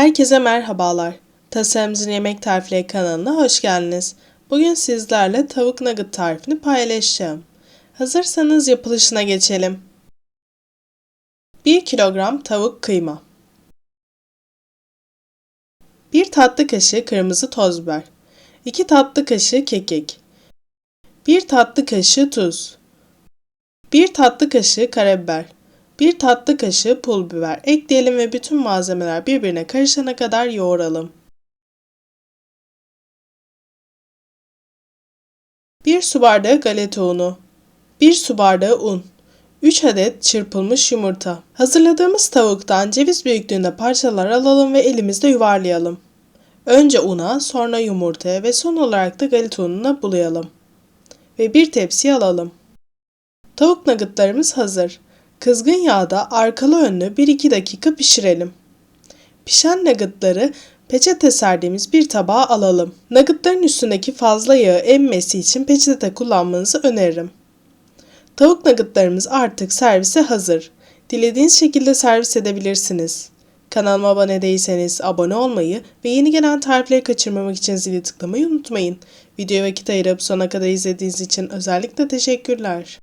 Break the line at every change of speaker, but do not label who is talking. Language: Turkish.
Herkese merhabalar. Tasarımcının Yemek Tarifleri kanalına hoş geldiniz. Bugün sizlerle tavuk nugget tarifini paylaşacağım. Hazırsanız yapılışına geçelim. 1 kilogram tavuk kıyma. 1 tatlı kaşığı kırmızı toz biber. 2 tatlı kaşığı kekik. 1 tatlı kaşığı tuz. 1 tatlı kaşığı karabiber. 1 tatlı kaşığı pul biber ekleyelim ve bütün malzemeler birbirine karışana kadar yoğuralım. 1 su bardağı galeta unu. 1 su bardağı un. 3 adet çırpılmış yumurta. Hazırladığımız tavuktan ceviz büyüklüğünde parçalar alalım ve elimizde yuvarlayalım. Önce una, sonra yumurtaya ve son olarak da galeta ununa bulayalım. Ve bir tepsiye alalım. Tavuk nuggetlarımız hazır. Kızgın yağda arkalı önlü 1-2 dakika pişirelim. Pişen nuggetları peçete serdiğimiz bir tabağa alalım. Nuggetların üstündeki fazla yağı emmesi için peçete kullanmanızı öneririm. Tavuk nuggetlarımız artık servise hazır. Dilediğiniz şekilde servis edebilirsiniz. Kanalıma abone değilseniz abone olmayı ve yeni gelen tarifleri kaçırmamak için zili tıklamayı unutmayın. Videoya vakit ayırıp sona kadar izlediğiniz için özellikle teşekkürler.